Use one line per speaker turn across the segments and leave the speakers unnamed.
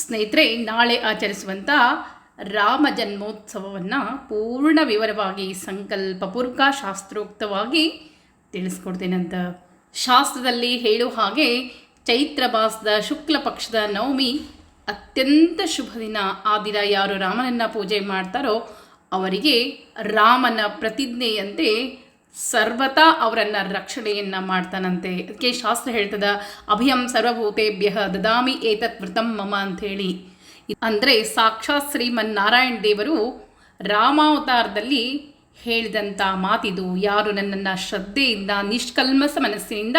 ಸ್ನೇಹಿತರೆ, ನಾಳೆ ಆಚರಿಸುವಂಥ ರಾಮ ಜನ್ಮೋತ್ಸವವನ್ನು ಪೂರ್ಣ ವಿವರವಾಗಿ, ಸಂಕಲ್ಪಪೂರ್ವಕ, ಶಾಸ್ತ್ರೋಕ್ತವಾಗಿ ತಿಳಿಸ್ಕೊಡ್ತೇನಂತ ಶಾಸ್ತ್ರದಲ್ಲಿ ಹೇಳೋ ಹಾಗೆ ಚೈತ್ರ ಮಾಸದ ಶುಕ್ಲ ಪಕ್ಷದ ನವಮಿ ಅತ್ಯಂತ ಶುಭ ದಿನ. ಆ ದಿನ ಯಾರು ರಾಮನನ್ನು ಪೂಜೆ ಮಾಡ್ತಾರೋ ಅವರಿಗೆ ರಾಮನ ಪ್ರತಿಜ್ಞೆಯಂತೆ ಸರ್ವತಾ ಅವರನ್ನು ರಕ್ಷಣೆಯನ್ನ ಮಾಡ್ತಾನಂತೆ. ಅದಕ್ಕೆ ಶಾಸ್ತ್ರ ಹೇಳ್ತದ, ಅಭಯಂ ಸರ್ವಭೂತೇಭ್ಯ ದದಾಮಿ ಏತತ್ ವೃತಂ ಮಮ ಅಂಥೇಳಿ. ಅಂದರೆ ಸಾಕ್ಷಾತ್ ಶ್ರೀಮನ್ನಾರಾಯಣ ದೇವರು ರಾಮಾವತಾರದಲ್ಲಿ ಹೇಳಿದಂಥ ಮಾತಿದು. ಯಾರು ನನ್ನನ್ನು ಶ್ರದ್ಧೆಯಿಂದ, ನಿಷ್ಕಲ್ಮಸ ಮನಸ್ಸಿನಿಂದ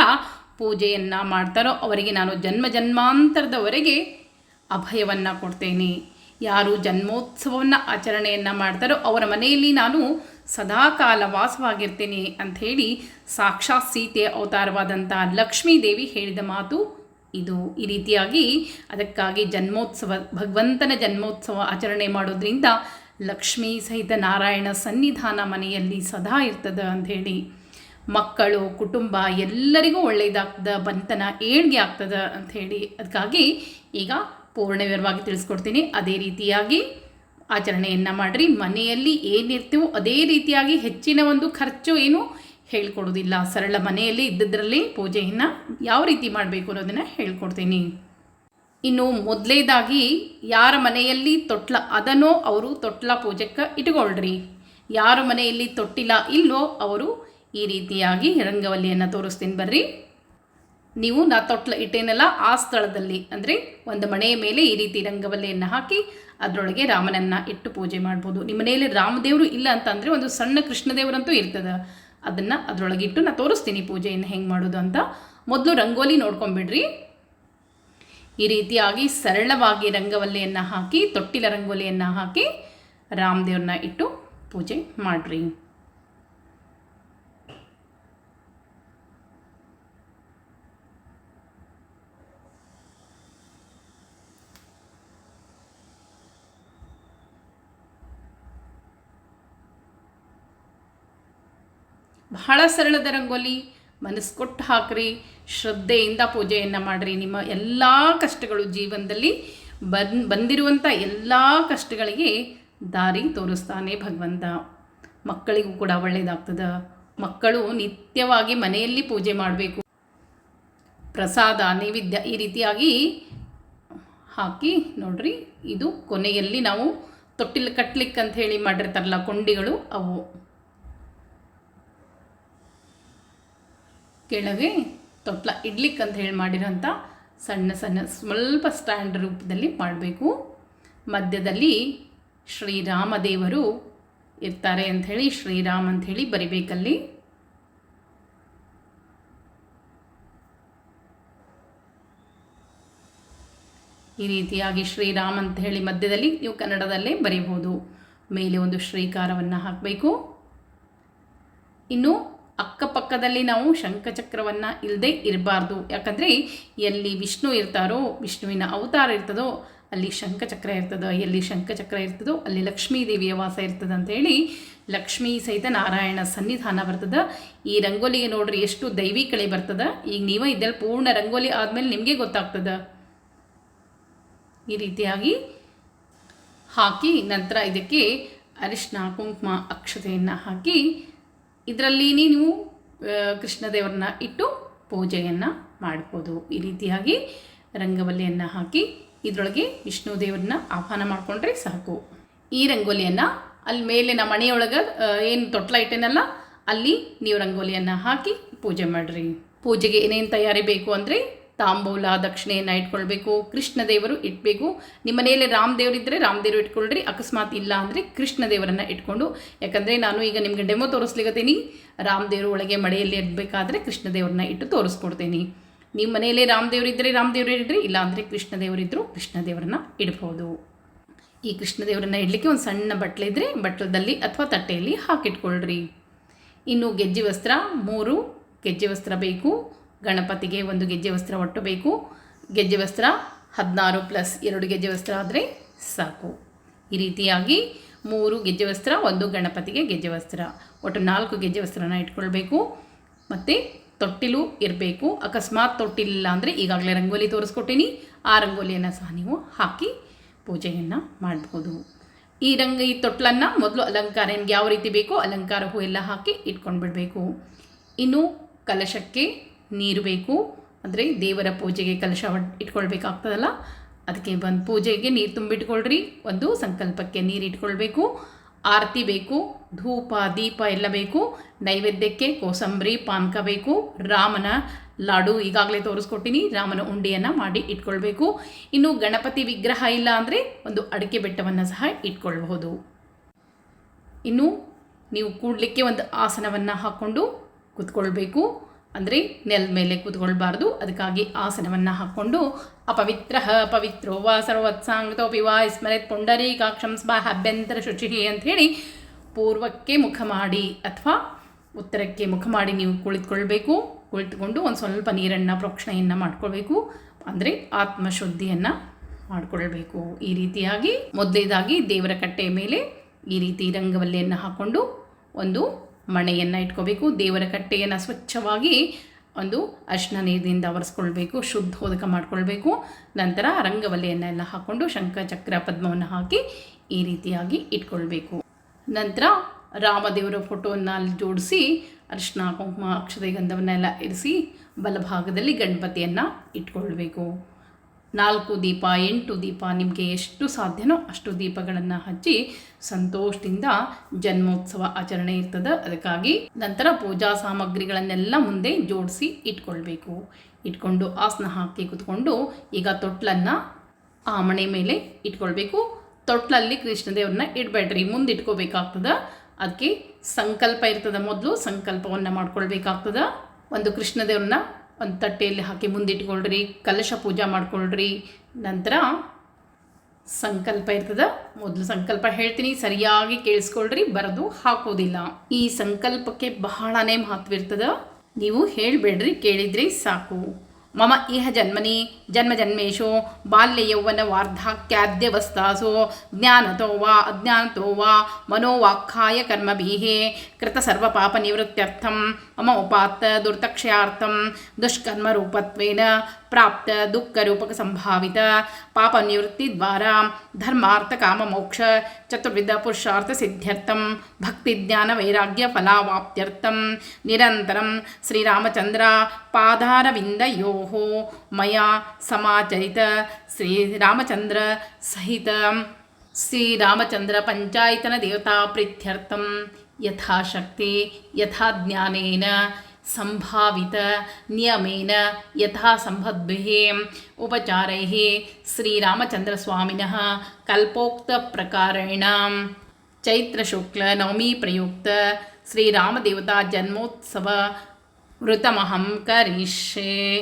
ಪೂಜೆಯನ್ನು ಮಾಡ್ತಾರೋ ಅವರಿಗೆ ನಾನು ಜನ್ಮ ಜನ್ಮಾಂತರದವರೆಗೆ ಅಭಯವನ್ನು ಕೊಡ್ತೇನೆ. ಯಾರು ಜನ್ಮೋತ್ಸವವನ್ನು ಆಚರಣೆಯನ್ನು ಮಾಡ್ತಾರೋ ಅವರ ಮನೆಯಲ್ಲಿ ನಾನು ಸದಾಕಾಲ ವಾಸವಾಗಿರ್ತೇನೆ ಅಂಥೇಳಿ ಸಾಕ್ಷಾತ್ ಸೀತೆ ಅವತಾರವಾದಂಥ ಲಕ್ಷ್ಮೀ ದೇವಿ ಹೇಳಿದ ಮಾತು ಇದು. ಈ ರೀತಿಯಾಗಿ ಅದಕ್ಕಾಗಿ ಜನ್ಮೋತ್ಸವ, ಭಗವಂತನ ಜನ್ಮೋತ್ಸವ ಆಚರಣೆ ಮಾಡೋದ್ರಿಂದ ಲಕ್ಷ್ಮೀ ಸಹಿತ ನಾರಾಯಣ ಸನ್ನಿಧಾನ ಮನೆಯಲ್ಲಿ ಸದಾ ಇರ್ತದೆ ಅಂಥೇಳಿ ಮಕ್ಕಳು, ಕುಟುಂಬ ಎಲ್ಲರಿಗೂ ಒಳ್ಳೆಯದಾಗ್ತದೆ ಬಂತನ ಏಳ್ಗೆ ಆಗ್ತದೆ ಅಂಥೇಳಿ ಅದಕ್ಕಾಗಿ ಈಗ ಪೂರ್ಣ ವಿವರವಾಗಿ ತಿಳಿಸ್ಕೊಡ್ತೀನಿ. ಅದೇ ರೀತಿಯಾಗಿ ಆಚರಣೆಯನ್ನು ಮಾಡಿರಿ. ಮನೆಯಲ್ಲಿ ಏನಿರ್ತೀವೋ ಅದೇ ರೀತಿಯಾಗಿ ಹೆಚ್ಚಿನ ಒಂದು ಖರ್ಚು ಏನು ಹೇಳ್ಕೊಡೋದಿಲ್ಲ ಸರಳ ಮನೆಯಲ್ಲಿ ಇದ್ದದ್ರಲ್ಲಿ ಪೂಜೆಯನ್ನು ಯಾವ ರೀತಿ ಮಾಡಬೇಕು ಅನ್ನೋದನ್ನು ಹೇಳ್ಕೊಡ್ತೀನಿ. ಇನ್ನು ಮೊದಲೇದಾಗಿ ಯಾರ ಮನೆಯಲ್ಲಿ ತೊಟ್ಲ ಅದನ್ನೋ ಅವರು ತೊಟ್ಲ ಪೂಜೆಗೆ ಇಟ್ಕೊಳ್ರಿ. ಯಾರ ಮನೆಯಲ್ಲಿ ತೊಟ್ಟಿಲ್ಲ ಇಲ್ಲೋ ಅವರು ಈ ರೀತಿಯಾಗಿ ರಂಗವಲ್ಲಿಯನ್ನು ತೋರಿಸ್ತೀನಿ ಬರ್ರಿ. ನೀವು ನಾ ತೊಟ್ಲ ಇಟ್ಟೇನಲ್ಲ ಆ ಸ್ಥಳದಲ್ಲಿ. ಅಂದರೆ ಒಂದು ಮನೆಯ ಮೇಲೆ ಈ ರೀತಿ ರಂಗವಲ್ಲಿಯನ್ನು ಹಾಕಿ ಅದರೊಳಗೆ ರಾಮನನ್ನು ಇಟ್ಟು ಪೂಜೆ ಮಾಡ್ಬೋದು. ನಿಮ್ಮ ಮನೆಯಲ್ಲಿ ರಾಮದೇವರು ಇಲ್ಲ ಅಂತಂದರೆ ಒಂದು ಸಣ್ಣ ಕೃಷ್ಣದೇವರಂತೂ ಇರ್ತದೆ. ಅದನ್ನು ಅದರೊಳಗೆ ಇಟ್ಟು ನಾ ತೋರಿಸ್ತೀನಿ ಪೂಜೆಯನ್ನು ಹೆಂಗೆ ಮಾಡೋದು ಅಂತ. ಮೊದಲು ರಂಗೋಲಿ ನೋಡ್ಕೊಂಬಿಡ್ರಿ. ಈ ರೀತಿಯಾಗಿ ಸರಳವಾಗಿ ರಂಗವಲ್ಲಿಯನ್ನು ಹಾಕಿ, ತೊಟ್ಟಿಲ ರಂಗೋಲಿಯನ್ನು ಹಾಕಿ ರಾಮದೇವ್ರನ್ನ ಇಟ್ಟು ಪೂಜೆ ಮಾಡಿರಿ. ಬಹಳ ಸರಳದ ರಂಗೋಲಿ, ಮನಸ್ಸು ಕೊಟ್ಟು ಹಾಕ್ರಿ, ಶ್ರದ್ಧೆಯಿಂದ ಪೂಜೆಯನ್ನು ಮಾಡಿರಿ. ನಿಮ್ಮ ಎಲ್ಲ ಕಷ್ಟಗಳು ಜೀವನದಲ್ಲಿ ಬನ್ ಬಂದಿರುವಂಥ ಎಲ್ಲ ಕಷ್ಟಗಳಿಗೆ ದಾರಿ ತೋರಿಸ್ತಾನೆ ಭಗವಂತ. ಮಕ್ಕಳಿಗೂ ಕೂಡ ಒಳ್ಳೆಯದಾಗ್ತದೆ ಮಕ್ಕಳು ನಿತ್ಯವಾಗಿ ಮನೆಯಲ್ಲಿ ಪೂಜೆ ಮಾಡಬೇಕು. ಪ್ರಸಾದ, ನೈವೇದ್ಯ ಈ ರೀತಿಯಾಗಿ ಹಾಕಿ ನೋಡ್ರಿ, ಇದು ಕೊನೆಯಲ್ಲಿ ನಾವು ತೊಟ್ಟಿಲು ಕಟ್ಲಿಕ್ಕೆ ಅಂತ ಹೇಳಿ ಮಾಡಿರ್ತಾರಲ್ಲ, ಕೊಂಡಿಗಳು ಅವು. ಕೆಳಗೆ ತೊಟ್ಲ ಇಡ್ಲಿಕ್ಕೆ ಅಂತ ಹೇಳಿ ಮಾಡಿರೋಂಥ ಸಣ್ಣ ಸಣ್ಣ ಸ್ವಲ್ಪ ಸ್ಟ್ಯಾಂಡ್ ರೂಪದಲ್ಲಿ ಮಾಡಬೇಕು. ಮಧ್ಯದಲ್ಲಿ ಶ್ರೀರಾಮದೇವರು ಇರ್ತಾರೆ ಅಂಥೇಳಿ ಶ್ರೀರಾಮ್ ಅಂಥೇಳಿ ಬರಿಬೇಕಲ್ಲಿ. ಈ ರೀತಿಯಾಗಿ ಶ್ರೀರಾಮ್ ಅಂತ ಹೇಳಿ ಮಧ್ಯದಲ್ಲಿ ನೀವು ಕನ್ನಡದಲ್ಲೇ ಬರೀಬೋದು ಮೇಲೆ ಒಂದು ಶ್ರೀಕಾರವನ್ನು ಹಾಕಬೇಕು. ಇನ್ನು ಅಕ್ಕಪಕ್ಕದಲ್ಲಿ ನಾವು ಶಂಖಚಕ್ರವನ್ನು ಇಲ್ಲದೆ ಇರಬಾರ್ದು. ಯಾಕಂದರೆ ಎಲ್ಲಿ ವಿಷ್ಣು ಇರ್ತಾರೋ, ವಿಷ್ಣುವಿನ ಅವತಾರ ಇರ್ತದೋ, ಅಲ್ಲಿ ಶಂಖಚಕ್ರ ಇರ್ತದೋ, ಎಲ್ಲಿ ಶಂಖಚಕ್ರ ಇರ್ತದೋ, ಅಲ್ಲಿ ಲಕ್ಷ್ಮೀ ದೇವಿಯ ವಾಸ ಇರ್ತದೆ ಅಂತೇಳಿ ಲಕ್ಷ್ಮೀ ಸಹಿತ ನಾರಾಯಣ ಸನ್ನಿಧಾನ ಬರ್ತದೆ. ಈ ರಂಗೋಲಿಗೆ ನೋಡ್ರಿ ಎಷ್ಟು ದೈವಿ ಕಳೆ ಬರ್ತದೆ. ಈಗ ನೀವೇ ಇದ್ರಲ್ಲಿ ಪೂರ್ಣ ರಂಗೋಲಿ ಆದಮೇಲೆ ನಿಮಗೆ ಗೊತ್ತಾಗ್ತದೆ. ಈ ರೀತಿಯಾಗಿ ಹಾಕಿ ನಂತರ ಇದಕ್ಕೆ ಅರಿಶಿನ ಕುಂಕುಮ, ಅಕ್ಷತೆಯನ್ನು ಹಾಕಿ ಇದರಲ್ಲಿ ನೀವು ಕೃಷ್ಣದೇವರನ್ನ ಇಟ್ಟು ಪೂಜೆಯನ್ನು ಮಾಡ್ಬೋದು. ಈ ರೀತಿಯಾಗಿ ರಂಗವಲ್ಲಿಯನ್ನು ಹಾಕಿ ಇದರೊಳಗೆ ವಿಷ್ಣು ದೇವರನ್ನ ಆಹ್ವಾನ ಮಾಡಿಕೊಂಡ್ರೆ ಸಾಕು. ಈ ರಂಗೋಲಿಯನ್ನು ಅಲ್ಲಿ ಮೇಲೆ ನಮ್ಮ ಮನೆಯೊಳಗೆ ಏನು ತೊಟ್ಲ ಇಟ್ಟೇನಲ್ಲ, ಅಲ್ಲಿ ನೀವು ರಂಗೋಲಿಯನ್ನು ಹಾಕಿ ಪೂಜೆ ಮಾಡಿರಿ. ಪೂಜೆಗೆ ಏನೇನು ತಯಾರಿ ಬೇಕು ಅಂದರೆ ತಾಂಬೂಲ, ದಕ್ಷಿಣೆಯನ್ನು ಇಟ್ಕೊಳ್ಬೇಕು ಕೃಷ್ಣ ದೇವರು ಇಟ್ಬೇಕು. ನಿಮ್ಮ ಮನೆಯಲ್ಲಿ ರಾಮದೇವರು ಇದ್ದರೆ ರಾಮದೇವರು ಇಟ್ಕೊಳ್ರಿ, ಅಕಸ್ಮಾತ್ ಇಲ್ಲ ಅಂದರೆ ಕೃಷ್ಣ ದೇವರನ್ನು ಇಟ್ಕೊಂಡು. ಯಾಕಂದರೆ ನಾನು ಈಗ ನಿಮಗೆ ಡೆಮೋ ತೋರಿಸ್ಲಿಕ್ಕತ್ತೀನಿ ರಾಮದೇವರು ಒಳಗೆ ಮಳೆಯಲ್ಲಿ ಇಡಬೇಕಾದ್ರೆ ಕೃಷ್ಣ ದೇವರನ್ನ ಇಟ್ಟು ತೋರಿಸ್ಕೊಡ್ತೀನಿ. ನಿಮ್ಮ ಮನೆಯಲ್ಲಿ ರಾಮದೇವರು ಇದ್ದರೆ ರಾಮದೇವರು ಇಡ್ರಿ, ಇಲ್ಲ ಅಂದರೆ ಕೃಷ್ಣ ದೇವರಿದ್ದರೂ ಕೃಷ್ಣ ದೇವರನ್ನ ಇಡ್ಬೋದು. ಈ ಕೃಷ್ಣ ದೇವರನ್ನ ಇಡಲಿಕ್ಕೆ ಒಂದು ಸಣ್ಣ ಬಟ್ಲೆ ಇದ್ದರೆ ಬಟ್ಲದಲ್ಲಿ ಅಥವಾ ತಟ್ಟೆಯಲ್ಲಿ ಹಾಕಿಟ್ಕೊಳ್ರಿ. ಇನ್ನು ಗೆಜ್ಜೆ ವಸ್ತ್ರ, ಮೂರು ಗೆಜ್ಜೆ ವಸ್ತ್ರ ಬೇಕು. ಗಣಪತಿಗೆ ಒಂದು ಗೆಜ್ಜೆ ವಸ್ತ್ರ ಒಟ್ಟು ಬೇಕು. ಗೆಜ್ಜೆ ವಸ್ತ್ರ ಹದಿನಾರು ಪ್ಲಸ್ ಎರಡು ಗೆಜ್ಜೆ ವಸ್ತ್ರ ಆದರೆ ಸಾಕು. ಈ ರೀತಿಯಾಗಿ ಮೂರು ಗೆಜ್ಜೆ ವಸ್ತ್ರ, ಒಂದು ಗಣಪತಿಗೆ ಗೆಜ್ಜೆ ವಸ್ತ್ರ. ಒಟ್ಟು ನಾಲ್ಕು ಗೆಜ್ಜೆ ವಸ್ತ್ರನ ಇಟ್ಕೊಳ್ಬೇಕು. ಮತ್ತು ತೊಟ್ಟಿಲು ಇರಬೇಕು. ಅಕಸ್ಮಾತ್ ತೊಟ್ಟಿಲಿಲ್ಲ ಅಂದರೆ ಈಗಾಗಲೇ ರಂಗೋಲಿ ತೋರಿಸ್ಕೊಟ್ಟಿನಿ. ಆ ರಂಗೋಲಿಯನ್ನು ಸಹ ನೀವು ಹಾಕಿ ಪೂಜೆಯನ್ನು ಮಾಡ್ಬೋದು. ಈ ರಂಗ, ಈ ತೊಟ್ಲನ್ನು ಮೊದಲು ಅಲಂಕಾರ ನಿಮ್ಗೆ ಯಾವ ರೀತಿ ಬೇಕೋ ಅಲಂಕಾರ ಹೂ ಎಲ್ಲ ಹಾಕಿ ಇಟ್ಕೊಂಡು ಬಿಡಬೇಕು ಇನ್ನು ಕಲಶಕ್ಕೆ ನೀರು ಬೇಕು. ಅಂದರೆ ದೇವರ ಪೂಜೆಗೆ ಕಲಶ ಇಟ್ಕೊಳ್ಬೇಕಾಗ್ತದಲ್ಲ? ಅದಕ್ಕೆ ಒಂದು ಪೂಜೆಗೆ ನೀರು ತುಂಬಿಟ್ಕೊಳ್ರಿ. ಒಂದು ಸಂಕಲ್ಪಕ್ಕೆ ನೀರು ಇಟ್ಕೊಳ್ಬೇಕು. ಆರತಿ ಬೇಕು. ಧೂಪ, ದೀಪ ಎಲ್ಲ ಬೇಕು. ನೈವೇದ್ಯಕ್ಕೆ ಕೋಸಂಬರಿ, ಪಾನಕ ಬೇಕು. ರಾಮನ ಲಾಡು ಈಗಾಗಲೇ ತೋರಿಸ್ಕೊಟ್ಟಿನಿ. ರಾಮನ ಉಂಡೆಯನ್ನು ಮಾಡಿ ಇಟ್ಕೊಳ್ಬೇಕು. ಇನ್ನು ಗಣಪತಿ ವಿಗ್ರಹ ಇಲ್ಲ ಅಂದರೆ ಒಂದು ಅಡಿಕೆ ಬೆಟ್ಟವನ್ನು ಸಹ ಇಟ್ಕೊಳ್ಬಹುದು. ಇನ್ನು ನೀವು ಕೂಡಲಿಕ್ಕೆ ಒಂದು ಆಸನವನ್ನು ಹಾಕ್ಕೊಂಡು ಕೂತ್ಕೊಳ್ಬೇಕು. ಅಂದರೆ ನೆಲದ ಮೇಲೆ ಕೂತ್ಕೊಳ್ಬಾರ್ದು. ಅದಕ್ಕಾಗಿ ಆಸನವನ್ನು ಹಾಕ್ಕೊಂಡು ಅಪವಿತ್ರ ಪವಿತ್ರೋ ವಾ ಸರ್ವತ್ಸಾಂಗತೋಪಿ ವಾ ಸ್ಮರೆತ್ ಪುಂಡರೀಕಾಕ್ಷಂ ಸ್ವಾಹ ಅಭ್ಯಂತರ ಶುಚಿ ಅಂಥೇಳಿ ಪೂರ್ವಕ್ಕೆ ಮುಖ ಮಾಡಿ ಅಥವಾ ಉತ್ತರಕ್ಕೆ ಮುಖ ಮಾಡಿ ನೀವು ಕುಳಿತುಕೊಳ್ಬೇಕು. ಕುಳಿತುಕೊಂಡು ಒಂದು ಸ್ವಲ್ಪ ನೀರನ್ನು ಪ್ರೋಕ್ಷಣೆಯನ್ನು ಮಾಡ್ಕೊಳ್ಬೇಕು. ಅಂದರೆ ಆತ್ಮಶುದ್ಧಿಯನ್ನು ಮಾಡಿಕೊಳ್ಬೇಕು. ಈ ರೀತಿಯಾಗಿ ಮೊದಲೇದಾಗಿ ದೇವರ ಕಟ್ಟೆಯ ಮೇಲೆ ಈ ರೀತಿ ರಂಗವಲ್ಲಿಯನ್ನು ಹಾಕ್ಕೊಂಡು ಒಂದು ಮಣೆಯನ್ನು ಇಟ್ಕೋಬೇಕು, ದೇವರ ಕಟ್ಟೆಯನ್ನು ಸ್ವಚ್ಛವಾಗಿ ಒಂದು ಅರ್ಶಿನ ನೀರಿನಿಂದ ಒರೆಸ್ಕೊಳ್ಬೇಕು ಶುದ್ಧೋದಕ ಮಾಡ್ಕೊಳ್ಬೇಕು. ನಂತರ ರಂಗವಲ್ಲಿಯನ್ನೆಲ್ಲ ಹಾಕ್ಕೊಂಡು ಶಂಖ, ಚಕ್ರ, ಪದ್ಮವನ್ನು ಹಾಕಿ ಈ ರೀತಿಯಾಗಿ ಇಟ್ಕೊಳ್ಬೇಕು. ನಂತರ ರಾಮದೇವರ ಫೋಟೋವನ್ನು ಅಲ್ಲಿ ಜೋಡಿಸಿ ಅರಿಶಿನ ಕುಂಕುಮ, ಅಕ್ಷತೆ, ಗಂಧವನ್ನೆಲ್ಲ ಇರಿಸಿ ಬಲಭಾಗದಲ್ಲಿ ಗಣಪತಿಯನ್ನು ಇಟ್ಕೊಳ್ಬೇಕು. ನಾಲ್ಕು ದೀಪ, ಎಂಟು ದೀಪ, ನಿಮಗೆ ಎಷ್ಟು ಸಾಧ್ಯನೋ ಅಷ್ಟು ದೀಪಗಳನ್ನು ಹಚ್ಚಿ ಸಂತೋಷದಿಂದ ಜನ್ಮೋತ್ಸವ ಆಚರಣೆ ಇರ್ತದೆ. ಅದಕ್ಕಾಗಿ ನಂತರ ಪೂಜಾ ಸಾಮಗ್ರಿಗಳನ್ನೆಲ್ಲ ಮುಂದೆ ಜೋಡಿಸಿ ಇಟ್ಕೊಳ್ಬೇಕು. ಇಟ್ಕೊಂಡು ಆಸನ ಹಾಕಿ ಕುತ್ಕೊಂಡು ಈಗ ತೊಟ್ಲನ್ನು ಆ ಮಣೆ ಮೇಲೆ ಇಟ್ಕೊಳ್ಬೇಕು. ತೊಟ್ಲಲ್ಲಿ ಕೃಷ್ಣದೇವ್ರನ್ನ ಇಡಬೇಡ್ರಿ, ಮುಂದೆ ಇಟ್ಕೋಬೇಕಾಗ್ತದೆ. ಅದಕ್ಕೆ ಸಂಕಲ್ಪ ಇರ್ತದೆ ಮೊದಲು, ಸಂಕಲ್ಪವನ್ನು ಮಾಡ್ಕೊಳ್ಬೇಕಾಗ್ತದೆ. ಒಂದು ಕೃಷ್ಣದೇವ್ರನ್ನ ಒಂದು ತಟ್ಟೆಯಲ್ಲಿ ಹಾಕಿ ಮುಂದಿಟ್ಕೊಳ್ರಿ, ಕಲಶ ಪೂಜೆ ಮಾಡ್ಕೊಳ್ರಿ. ನಂತರ ಸಂಕಲ್ಪ ಇರ್ತದ, ಮೊದಲು ಸಂಕಲ್ಪ ಹೇಳ್ತೀನಿ, ಸರಿಯಾಗಿ ಕೇಳಿಸ್ಕೊಳ್ರಿ, ಬರೆದು ಹಾಕೋದಿಲ್ಲ. ಈ ಸಂಕಲ್ಪಕ್ಕೆ ಬಹಳನೇ ಮಹತ್ವ ಇರ್ತದ. ನೀವು ಹೇಳಬೇಡ್ರಿ, ಕೇಳಿದ್ರಿ ಸಾಕು. మమ ఇహ జన్మని జన్మజన్మేషు బాల్య యౌవన వార్ధాక్యాద్యవస్థాసు జ్ఞానతో వా అజ్ఞానతో వా మనోవాక్కాయ కర్మభిః కృత సర్వపాప నివృత్త్యర్థం మమ ఉపాత్త దుర్దక్ష్యార్థం దుష్కర్మరూపత్వేన ప్రాప్త దుఃఖరూపక సంభావిత పాప నివృత్తి ద్వారా ధర్మార్థ కామ మోక్ష చతుర్విధ పురుషార్థ సిద్ధ్యర్థం భక్తి జ్ఞాన వైరాగ్య ఫలావాప్త్యర్థం నిరంతరం శ్రీరామచంద్ర పాదారవిందయో మయా సమాచరిత శ్రీరామచంద్ర సహిత శ్రీరామచంద్ర పంచాయతన దేవతా ప్రీత్యర్థం యథాశక్తి యథా ಸಂಭಾವಿತ ನಿಯಮೇನ ಯಥಾ ಸಂಭದ್ಭಿः ಉಪಚಾರೈः ಶ್ರೀರಾಮಚಂದ್ರಸ್ವಾಮಿನः ಕಲ್ಪೋಕ್ತಪ್ರಕಾರೇಣ ಚೈತ್ರಶುಕ್ಲನವಮಿ ಪ್ರಯುಕ್ತ ಶ್ರೀರಾಮದೇವತಾ ಜನ್ಮೋತ್ಸವ ವೃತಮಹಂ ಕರಿಷ್ಯೆ.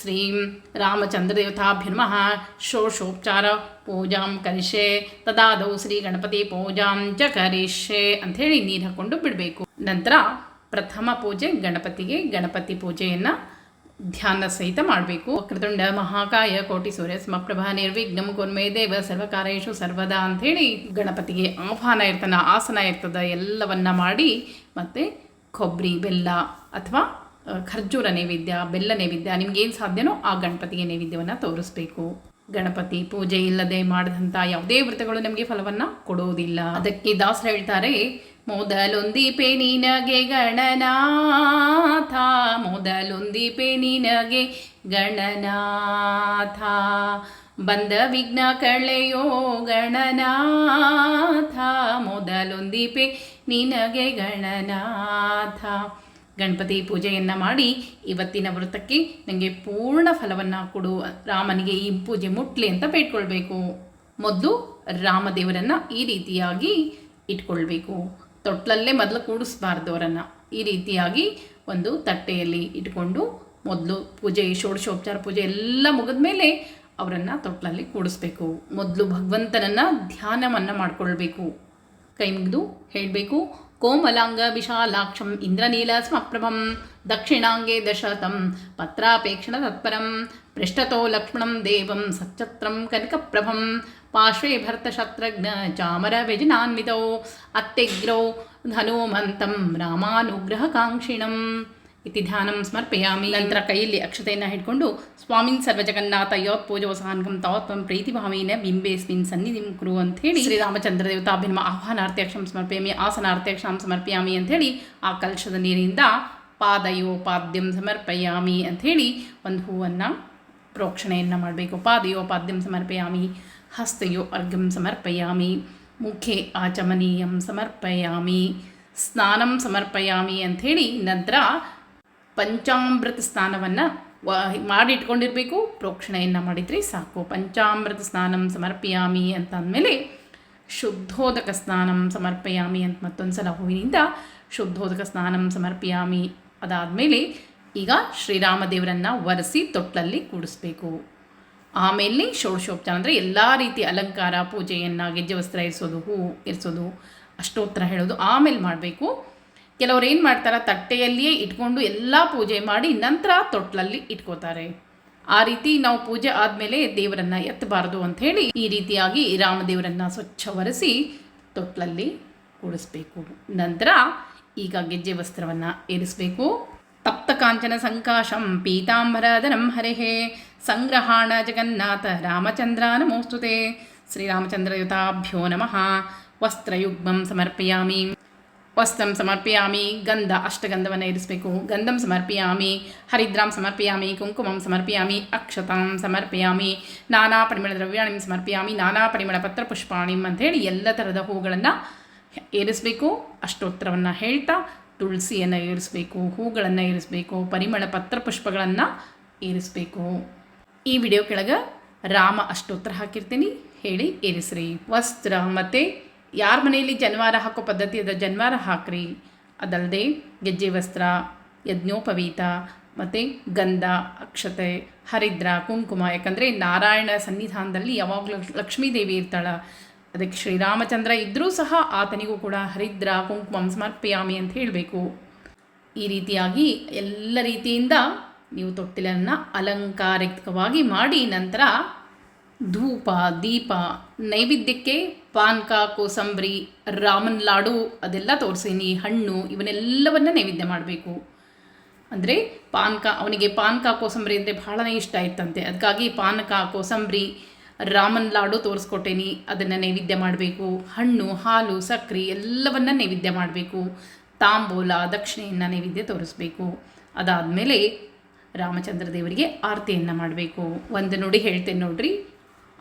ಶ್ರೀ ರಾಮಚಂದ್ರದೇವತಾಭ್ಯುರ್ಮಃ ಷೋಷೋಪಚಾರ ಪೂಜಾಂ ಕರಿಷ್ಯೆ. ತದಾದೌ ಶ್ರೀ ಗಣಪತಿ ಪೂಜಾಂ ಚ ಕರಿಷ್ಯೆ ಅಂಥೇಳಿ ನೀರು ಹಾಕ್ಕೊಂಡು ಬಿಡಬೇಕು. ನಂತರ ಪ್ರಥಮ ಪೂಜೆ, ಗಣಪತಿಗೆ ಗಣಪತಿ ಪೂಜೆಯನ್ನು ಧ್ಯಾನ ಸಹಿತ ಮಾಡಬೇಕು. ವಕ್ರತುಂಡ ಮಹಾಕಾಯ ಕೋಟಿ ಸೂರ್ಯ ಸಮಪ್ರಭಾ ನಿರ್ವಿಘ್ನಂ ಕುರ್ಮೇ ದೇವ ಸರ್ವಕಾರೇಶು ಸರ್ವದಾ ಅಂಥೇಳಿ ಗಣಪತಿಗೆ ಆಹ್ವಾನ ಇರ್ತನ ಆಸನ ಇರ್ತದ, ಎಲ್ಲವನ್ನ ಮಾಡಿ ಮತ್ತು ಕೊಬ್ಬರಿ ಬೆಲ್ಲ ಅಥವಾ ಖರ್ಜೂರ ನೈವೇದ್ಯ, ಬೆಲ್ಲ ನೈವೇದ್ಯ, ನಿಮ್ಗೇನು ಸಾಧ್ಯನೋ ಆ ಗಣಪತಿಗೆ ನೈವೇದ್ಯವನ್ನು ತೋರಿಸ್ಬೇಕು. ಗಣಪತಿ ಪೂಜೆ ಇಲ್ಲದೆ ಮಾಡಿದಂಥ ಯಾವುದೇ ವ್ರತಗಳು ನಮಗೆ ಫಲವನ್ನು ಕೊಡುವುದಿಲ್ಲ ಅದಕ್ಕೆ ದಾಸರು ಹೇಳ್ತಾರೆ ಮೊದಲೊಂದಿಪೆ ನಿನಗೆ ಗಣನಾಥ, ಮೊದಲೊಂದಿಪೆ ನಿನಗೆ ಗಣನಾಥ. ಬಂದ ವಿಘ್ನ ಕಳೆಯೋ ಗಣನಾಥ, ಮೊದಲೊಂದಿಪೆ ನಿನಗೆ ಗಣನಾಥ. ಗಣಪತಿ ಪೂಜೆಯನ್ನು ಮಾಡಿ ಇವತ್ತಿನ ವೃತ್ತಕ್ಕೆ ನನಗೆ ಪೂರ್ಣ ಫಲವನ್ನು ಕೊಡು. ರಾಮನಿಗೆ ಈ ಪೂಜೆ ಮುಟ್ಲಿ ಅಂತ ಬೇಡ್ಕೊಳ್ಬೇಕು. ಮೊದಲು ರಾಮದೇವರನ್ನು ಈ ರೀತಿಯಾಗಿ ಇಟ್ಕೊಳ್ಬೇಕು. ತೊಟ್ಲಲ್ಲೇ ಮೊದಲು ಕೂಡಿಸ್ಬಾರ್ದು ಅವರನ್ನು. ಈ ರೀತಿಯಾಗಿ ಒಂದು ತಟ್ಟೆಯಲ್ಲಿ ಇಟ್ಕೊಂಡು ಮೊದಲು ಪೂಜೆ, ಷೋಡಶೋಪಚಾರ ಪೂಜೆ ಎಲ್ಲ ಮುಗಿದ ಮೇಲೆ ಅವರನ್ನು ತೊಟ್ಲಲ್ಲಿ ಕೂಡಿಸ್ಬೇಕು. ಮೊದಲು ಭಗವಂತನನ್ನು ಧ್ಯಾನವನ್ನು ಮಾಡಿಕೊಳ್ಬೇಕು. ಕೈ ಮುಗಿದು ಹೇಳಬೇಕು, ಕೋಮಲಾಂಗ ವಿಶಾಲಾಕ್ಷಂ ಇಂದ್ರನೀಲ ಸ್ಮಪ್ರಭಂ, ದಕ್ಷಿಣಾಂಗೆ ದಶತಂ ಪತ್ರಾಪೇಕ್ಷಣ ತತ್ಪರಂ, ಪೃಷ್ಠತೋ ಲಕ್ಷ್ಮಣಂ ದೇವಂ, ಸಚ್ಚತ್ರಂ ಕನಕಪ್ರಭಂ ಪಾರ್ಶ್ವೇ ಭರ್ತಶತ್ರಘ್ನ ಚಾಮರ ವ್ಯಜನಾನ್ವಿತೌ ಅತ್ಯಗ್ರೌ ಹನುಮಂತಂ ರಾಮಾನುಗ್ರಹಕಾಂಕ್ಷಿಣಂ ಇತಿ ಧ್ಯಾನಂ ಸ್ಮರ್ಪಯಾಮಿ. ನಂತರ ಕೈಯಲ್ಲಿ ಅಕ್ಷತೆಯನ್ನು ಹಿಡ್ಕೊಂಡು ಸ್ವಾಮಿನ್ ಸರ್ವಜಗನ್ನಾಥ ಯೋತ್ ಪೂಜವಸಾನ್ಗಂ ತಾವತ್ ಪ್ರೀತಿ ಪ್ರೀತಿಭಾವೇನ ಬಿಂಬೇಸ್ಮಿನ್ ಸನ್ನಿಧಿಂ ಕುರು ಅಂತ ಹೇಳಿ ಶ್ರೀರಾಮಚಂದ್ರ ದೇವತಾಭಿನ್ಮ ಆಹ್ವಾನಾರ್ಥ್ಯಕ್ಷಂ ಸಮರ್ಪಯಾಮಿ, ಆಸನಾರ್ಥ್ಯಕ್ಷಂ ಸಮರ್ಪಯಾಮಿ ಅಂತ ಹೇಳಿ ಆ ಕಲಶದ ನೀರಿನಿಂದ ಪಾದಯೋಪಾದ್ಯಂ ಸಮರ್ಪಯಾಮಿ ಅಂಥೇಳಿ ಒಂದು ಹೂವನ್ನು ಪ್ರೋಕ್ಷಣೆಯನ್ನು ಮಾಡಬೇಕು. ಪಾದಯೋಪಾದ್ಯಂ ಸಮರ್ಪಯಾಮಿ. ಹಸ್ತಯೋ ಅರ್ಘಂ ಸಮರ್ಪಯಾಮಿ ಮುಖೆ ಆಚಮನೀಯಂ ಸಮರ್ಪಯಾಮಿ ಸ್ನಾನಂ ಸಮರ್ಪಯಾಮಿ ಅಂಥೇಳಿ ನಂತರ ಪಂಚಾಮೃತ ಸ್ನಾನವನ್ನು ಮಾಡಿಟ್ಕೊಂಡಿರಬೇಕು, ಪ್ರೋಕ್ಷಣೆಯನ್ನು ಮಾಡಿದರೆ ಸಾಕು. ಪಂಚಾಮೃತ ಸ್ನಾನಂ ಸಮರ್ಪಯಾಮಿ ಅಂತ ಅಂದಮೇಲೆ ಶುದ್ಧೋದಕ ಸ್ನಾನಂ ಸಮರ್ಪಯಾಮಿ ಅಂತ ಮತ್ತೊಂದು ಸಲ ಹೂವಿನಿಂದ ಶುದ್ಧೋದಕ ಸ್ನಾನಂ ಸಮರ್ಪಯಾಮಿ ಅದಾದಮೇಲೆ ಈಗ ಶ್ರೀರಾಮದೇವರನ್ನು ಒರೆಸಿ ತೊಟ್ಟಲಲ್ಲಿ ಕೂಡಿಸ್ಬೇಕು. ಆಮೇಲೆ ಷೋಡಶೋಪಚಾರ ಅಂದರೆ ಎಲ್ಲ ರೀತಿ ಅಲಂಕಾರ, ಪೂಜೆಯನ್ನು ಗೆಜ್ಜೆ ವಸ್ತ್ರ ಇರಿಸೋದು, ಹೂ ಇರಿಸೋದು, ಅಷ್ಟೋತ್ತರ ಹೇಳೋದು, ಆಮೇಲೆ ಮಾಡಬೇಕು. ಕೆಲವ್ರು ಏನು ಮಾಡ್ತಾರೆ, ತಟ್ಟೆಯಲ್ಲಿಯೇ ಇಟ್ಕೊಂಡು ಎಲ್ಲ ಪೂಜೆ ಮಾಡಿ ನಂತರ ತೊಟ್ಲಲ್ಲಿ ಇಟ್ಕೋತಾರೆ. ಆ ರೀತಿ ನಾವು ಪೂಜೆ ಆದಮೇಲೆ ದೇವರನ್ನು ಎತ್ತಬಾರದು ಅಂಥೇಳಿ ಈ ರೀತಿಯಾಗಿ ರಾಮದೇವರನ್ನು ಸ್ವಚ್ಛ ಒರೆಸಿ ತೊಟ್ಲಲ್ಲಿ ಕೂಡಿಸ್ಬೇಕು. ನಂತರ ಈಗ ಗೆಜ್ಜೆ ವಸ್ತ್ರವನ್ನು ಏರಿಸಬೇಕು ತಪ್ತ ಕಾಂಚನ ಸಂಕಾಶಂ ಪೀತಾಂಬರಧರಂ ಹರಿಹೇ. ಸಂಗ್ರಹಾಣ ಜಗನ್ನಾಥ ರಾಮಚಂದ್ರ ನಮೋಸ್ತುತೆ ಶ್ರೀರಾಮಚಂದ್ರಯುತಾಭ್ಯೋ ನಮಃ. ವಸ್ತ್ರಯುಗ್ಮಂ ಸಮರ್ಪಯಾಮಿ. ವಸ್ತ್ರಂ ಸಮರ್ಪಯಾಮಿ. ಗಂಧ ಅಷ್ಟಗಂಧವನ್ನು ಇರಿಸಬೇಕು. ಗಂಧಂ ಸಮರ್ಪಯಾಮಿ. ಹರಿದ್ರಾಂ ಸಮರ್ಪಯಾಮಿ. ಕುಂಕುಮಂ ಸಮರ್ಪಯಾಮಿ. ಅಕ್ಷತಾಂ ಸಮರ್ಪಯಾಮಿ. ನಾನಾ ಪರಿಮಳ ದ್ರವ್ಯಾಣಿಂ ಸಮರ್ಪಯಾಮಿ. ನಾನಾ ಪರಿಮಳ ಪತ್ರ ಪುಷ್ಪಾಣಿಂ ಅಂಥೇಳಿ ಎಲ್ಲ ಥರದ ಹೂಗಳನ್ನು ಏರಿಸಬೇಕು. ಅಷ್ಟೋತ್ತರವನ್ನು ಹೇಳ್ತಾ ತುಳಸಿಯನ್ನು ಏರಿಸಬೇಕು. ಹೂಗಳನ್ನು ಏರಿಸಬೇಕು. ಪರಿಮಳ ಪತ್ರ ಪುಷ್ಪಗಳನ್ನು ಏರಿಸಬೇಕು. ಈ ವಿಡಿಯೋ ಕೆಳಗೆ ರಾಮ ಅಷ್ಟೋತ್ತರ ಹಾಕಿರ್ತೀನಿ. ಹೇಳಿ ಏರಿಸ್ರಿ ವಸ್ತ್ರ, ಮತ್ತು ಯಾರ ಮನೆಯಲ್ಲಿ ಜನ್ವಾರ ಹಾಕೋ ಪದ್ಧತಿ ಅದ ಜನ್ವಾರ ಹಾಕ್ರಿ. ಅದಲ್ಲದೆ ಗೆಜ್ಜೆ ವಸ್ತ್ರ, ಯಜ್ಞೋಪವೀತ, ಮತ್ತು ಗಂಧ, ಅಕ್ಷತೆ, ಹರಿದ್ರ, ಕುಂಕುಮ, ಯಾಕಂದರೆ ನಾರಾಯಣ ಸನ್ನಿಧಾನದಲ್ಲಿ ಯಾವಾಗಲೂ ಲಕ್ಷ್ಮೀದೇವಿ ಇರ್ತಾಳೆ. ಅದಕ್ಕೆ ಶ್ರೀರಾಮಚಂದ್ರ ಇದ್ದರೂ ಸಹ ಆತನಿಗೂ ಕೂಡ ಹರಿದ್ರ, ಕುಂಕುಮ, ಸಮರ್ಪಯಾಮಿ ಅಂತ ಹೇಳಬೇಕು. ಈ ರೀತಿಯಾಗಿ ಎಲ್ಲ ರೀತಿಯಿಂದ ನೀವು ತೊಟ್ಟಿಲನ್ನು ಅಲಂಕಾರಿಕವಾಗಿ ಮಾಡಿ ನಂತರ ಧೂಪ, ದೀಪ, ನೈವೇದ್ಯಕ್ಕೆ ಪಾನಕ ಕೋಸಂಬರಿ ರಾಮನ್ ಲಾಡು ಅದೆಲ್ಲ ತೋರಿಸೀನಿ, ಹಣ್ಣು ಇವನ್ನೆಲ್ಲವನ್ನ ನೈವೇದ್ಯ ಮಾಡಬೇಕು. ಅಂದರೆ ಪಾನಕ, ಅವನಿಗೆ ಪಾನಕ ಕೋಸಂಬರಿ ಅಂದರೆ ಬಹಳನೇ ಇಷ್ಟ ಇತ್ತಂತೆ. ಅದಕ್ಕಾಗಿ ಪಾನಕ ಕೋಸಂಬರಿ ರಾಮನ್ ಲಾಡು ತೋರಿಸ್ಕೊಟ್ಟೇನಿ, ಅದನ್ನು ನೈವೇದ್ಯ ಮಾಡಬೇಕು. ಹಣ್ಣು, ಹಾಲು ಸಕ್ಕರೆ ಎಲ್ಲವನ್ನ ನೈವೇದ್ಯ ಮಾಡಬೇಕು. ತಾಂಬೂಲ, ದಕ್ಷಿಣೆಯನ್ನು ನೈವೇದ್ಯ ತೋರಿಸ್ಬೇಕು. ಅದಾದಮೇಲೆ ರಾಮಚಂದ್ರ ದೇವರಿಗೆ ಆರತಿಯನ್ನು ಮಾಡಬೇಕು. ಒಂದು ನುಡಿ ಹೇಳ್ತೇನೆ ನೋಡ್ರಿ.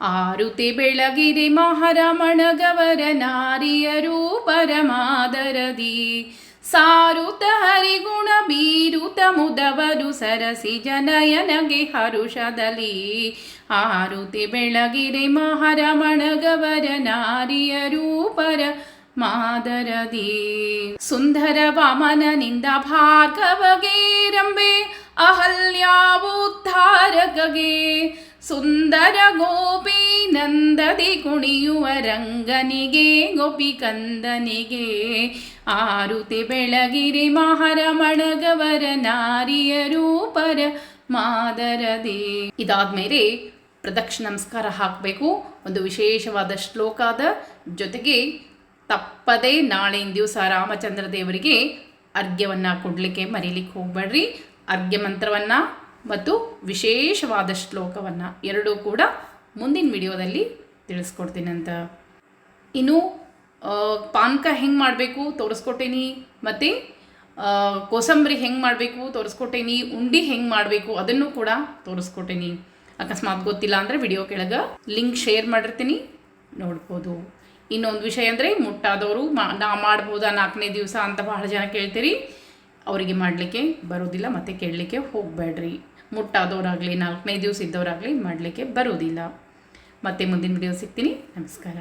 ಆರುತಿ ಬೆಳಗಿರಿ ಮಹಾರಮಣಗವರ ನಾರಿಯರು ಪರಮಾದರದಿ. ಸಾರುತ ಹರಿಗುಣ ಬೀರುತ ಮುದವರು ಸರಸಿ ಜನಯನಗೆ ಹರುಷದಲ್ಲಿ. ಆರುತಿ ಬೆಳಗಿರಿ ಮಹಾರಮಣಗವರ ನಾರಿಯರು ಪರ ಮಾದರದಿ ಸುಂದರ ವಾಮನನಿಂದ ಭಾಗವಗೆ ರಂಬೆ ಅಹಲ್ಯಾವುದ್ಧಾರಕಗೆ ಸುಂದರ ಗೋಪಿ ನಂದದಿ ಕುಣಿಯುವ ರಂಗನಿಗೆ, ಗೋಪಿ ಕಂದನಿಗೆ. ಆರುತಿ ಬೆಳಗಿರಿ ಮಹಾರಮಣಗವರ ನಾರಿಯರು ಪರ ಮಾದರದಿ. ಇದಾದ್ಮೇಲೆ ಪ್ರದಕ್ಷಿಣ ನಮಸ್ಕಾರ ಹಾಕಬೇಕು. ಒಂದು ವಿಶೇಷವಾದ ಶ್ಲೋಕದ ಜೊತೆಗೆ ತಪ್ಪದೇ ನಾಳಿನ ದಿವಸ ರಾಮಚಂದ್ರ ದೇವರಿಗೆ ಅರ್ಘ್ಯವನ್ನು ಕೊಡಲಿಕ್ಕೆ ಮರೀಲಿಕ್ಕೆ ಹೋಗಬೇಡ್ರಿ. ಅರ್ಘ್ಯ ಮಂತ್ರವನ್ನು ಮತ್ತು ವಿಶೇಷವಾದ ಶ್ಲೋಕವನ್ನು ಎರಡೂ ಕೂಡ ಮುಂದಿನ ವಿಡಿಯೋದಲ್ಲಿ ತಿಳಿಸ್ಕೊಡ್ತೀನಂತ ಇನ್ನು ಆ, ಪಾನಕ ಹೆಂಗೆ ಮಾಡಬೇಕು ತೋರಿಸ್ಕೊಟ್ಟೇನಿ ಮತ್ತು ಕೋಸಂಬರಿ ಹೆಂಗೆ ಮಾಡಬೇಕು ತೋರಿಸ್ಕೊಟ್ಟೇನಿ ಉಂಡಿ ಹೆಂಗೆ ಮಾಡಬೇಕು ಅದನ್ನು ಕೂಡ ತೋರಿಸ್ಕೊಟ್ಟೇನಿ. ಅಕಸ್ಮಾತ್ ಗೊತ್ತಿಲ್ಲ ಅಂದರೆ ವಿಡಿಯೋ ಕೆಳಗೆ ಲಿಂಕ್ ಶೇರ್ ಮಾಡಿರ್ತೀನಿ ನೋಡ್ಬೋದು. ಇನ್ನೊಂದು ವಿಷಯ ಅಂದರೆ ಮುಟ್ಟಾದವರು ಮಾ ನಾ ಮಾಡ್ಬೋದಾ ನಾಲ್ಕನೇ ದಿವಸ ಅಂತ ಬಹಳ ಜನ ಕೇಳ್ತೀರಿ. ಅವರಿಗೆ ಮಾಡಲಿಕ್ಕೆ ಬರೋದಿಲ್ಲ ಮತ್ತು ಕೇಳಲಿಕ್ಕೆ ಹೋಗಬೇಡ್ರಿ. ಮುಟ್ಟಾದವರಾಗಲಿ, ನಾಲ್ಕನೇ ದಿವಸ ಇದ್ದವರಾಗಲಿ ಮಾಡಲಿಕ್ಕೆ ಬರೋದಿಲ್ಲ ಮತ್ತೆ ಮುಂದಿನ ವಿಡಿಯೋ ಸಿಗ್ತೀನಿ. ನಮಸ್ಕಾರ.